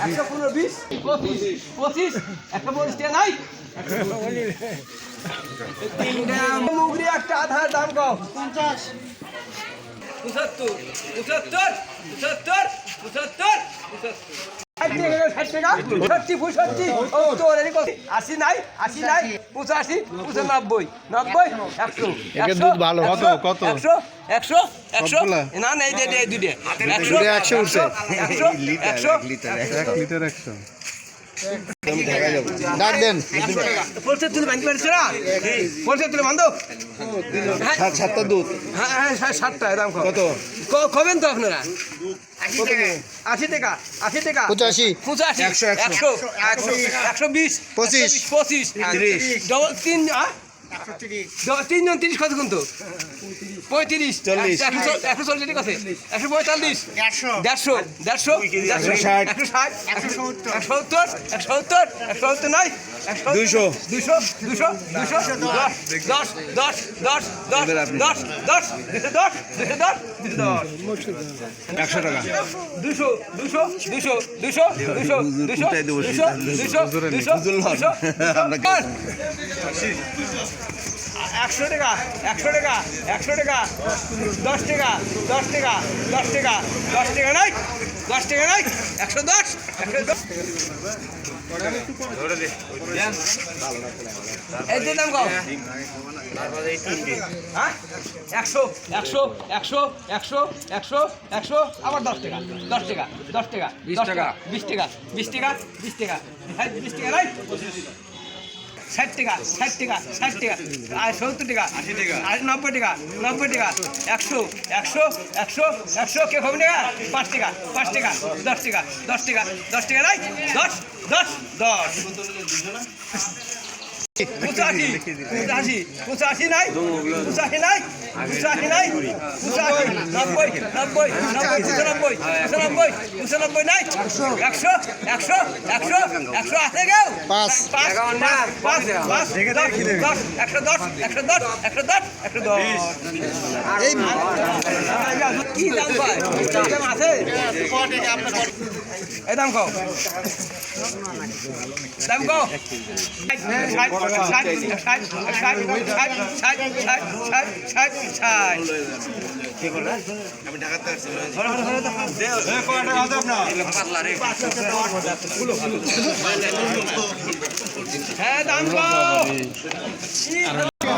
একশো পনেরো বিশ পঁচিশ পঁচিশ একশো পঁচিশ নাই তিনটা মুগরি একটা আধার দাম কম পঞ্চাশ পঁচাত্তর পঁচাত্তর পঁচাত্তর পঁচাত্তর পঁচাত্তর ষাট টাকা ষাট টাকা ষাটটি পঁয়ষট্টি সত্তর এরকম আশি নাই আশি নাই পঁচাশি পঁচানব্বই নব্বই একশো একশো, ভালো। একশো, কত, কত? একশো একশো। একশো না না এই যে একশো একশো একশো একশো। এক লিটার একশো। ডাক দেন পরিচয় তুলে বাঁধতে পারছ না? পরিচয় তুলে বাঁধো সাত সাতটা দুধ। হ্যাঁ হ্যাঁ সাতটা দাম কত? কবেন তো আপনারা? আশি টাকা। আশি টাকা পঁচাশি। পঁচাশি একশো, একশো। একশো বিশ পঁচিশ। পঁচিশ। ডবল তিন তিনজন তিরিশ কত কিন্তু? পঁয়ত্রিশ। চল্লিশ। একশো চল- একশো চল্লিশ ঠিক আছে একশো পঁয়তাল্লিশ। দেড়শো। দেড়শো। দেড়শো। দেড়শো। ষাট। একশো ষাট। একশো সত্তর। একশো সত্তর। একশো সত্তর। একশো সত্তর নাই একশো দুইশো। দুশো দুশো দুশো দশ দশ দশ দশ দশ। দশ দশ দুশো দশ দুশো দশ দুশো একশো টাকা দুশো দুশো দুশো দুশো দুশো দুশো দুশো দুশো দুশো দুশো। দুশো একশো টাকা একশো টাকা একশো টাকা দশ টাকা দশ টাকা দশ টাকা দশ টাকা নাই দশ টাকা নাই একশো দশ একশো দশ। এই দাম কম হ্যাঁ? একশো একশো একশো একশো একশো একশো আবার দশ টাকা দশ টাকা দশ টাকা বিশ টাকা। বিশ টাকা বিশ টাকা বিশ টাকা বিশ টাকা নাই? ষাট টাকা ষাট টাকা ষাট টাকা আর সত্তর টাকা আশি টাকা আর নব্বই টাকা নব্বই টাকা, একশো একশো একশো একশো, কে কমে টাকা পাঁচ টাকা পাঁচ টাকা, দশ টাকা দশ টাকা দশ টাকা, নাই, দশ দশ দশ। পঁচাশি পঁচাশি পঁচাশি নাই পঁচাশি নাই পঁচাশি নাই পঁচাশি নব্বই নব্বই নব্বই পঁচানব্বই পঁচানব্বই পঁচানব্বই নাই একশো একশো একশো একশো আছে কেউ পাঁচ। পাঁচ পাঁচ পাঁচ দশ একশো দশ একশো দশ একশো দশ একশো দশ। কি দাম পায় দাম আছে? এই দাম কও। দাম কও। হ্যাঁ দাম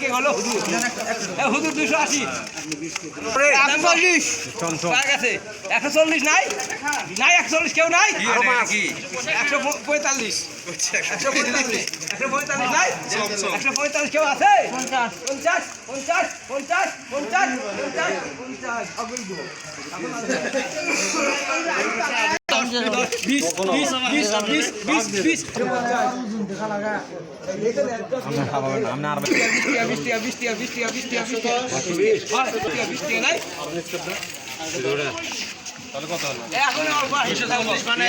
কে হলো হুদুর এ দুশো আশি। একশো চল্লিশ পাওয়া একশো চল্লিশ নাই? নাই একশো কেউ নাই? একশো পঁয়তাল্লিশ। একশো পঁয়তাল্লিশ। একশো পঁয়তাল্লিশ নাই? একশো পঁয়তাল্লিশ কেউ আছে? পঞ্চাশ। পঞ্চাশ পঞ্চাশ পঞ্চাশ পঞ্চাশ পঞ্চাশ। পঞ্চাশ তাহলে কত হলো এখন মানে